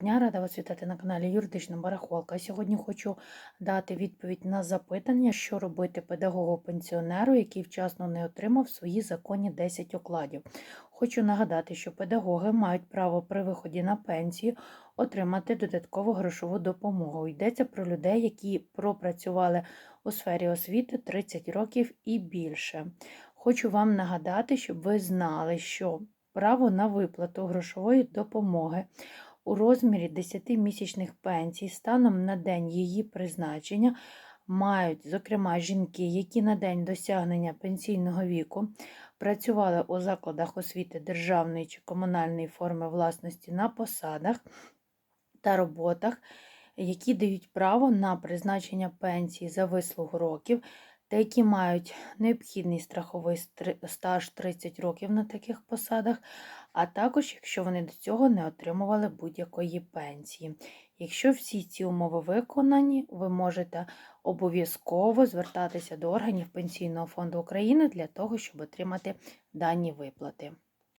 Дня рада вас вітати на каналі Юридична Барахолка. Сьогодні хочу дати відповідь на запитання, що робити педагогу-пенсіонеру, який вчасно не отримав свої законні 10 окладів. Хочу нагадати, що педагоги мають право при виході на пенсію отримати додаткову грошову допомогу. Йдеться про людей, які пропрацювали у сфері освіти 30 років і більше. Хочу вам нагадати, щоб ви знали, що право на виплату грошової допомоги у розмірі 10 місячних пенсій станом на день її призначення мають, зокрема, жінки, які на день досягнення пенсійного віку працювали у закладах освіти державної чи комунальної форми власності на посадах та роботах, які дають право на призначення пенсії за вислугу років, та які мають необхідний страховий стаж 30 років на таких посадах, а також якщо вони до цього не отримували будь-якої пенсії. Якщо всі ці умови виконані, ви можете обов'язково звертатися до органів Пенсійного фонду України для того, щоб отримати дані виплати.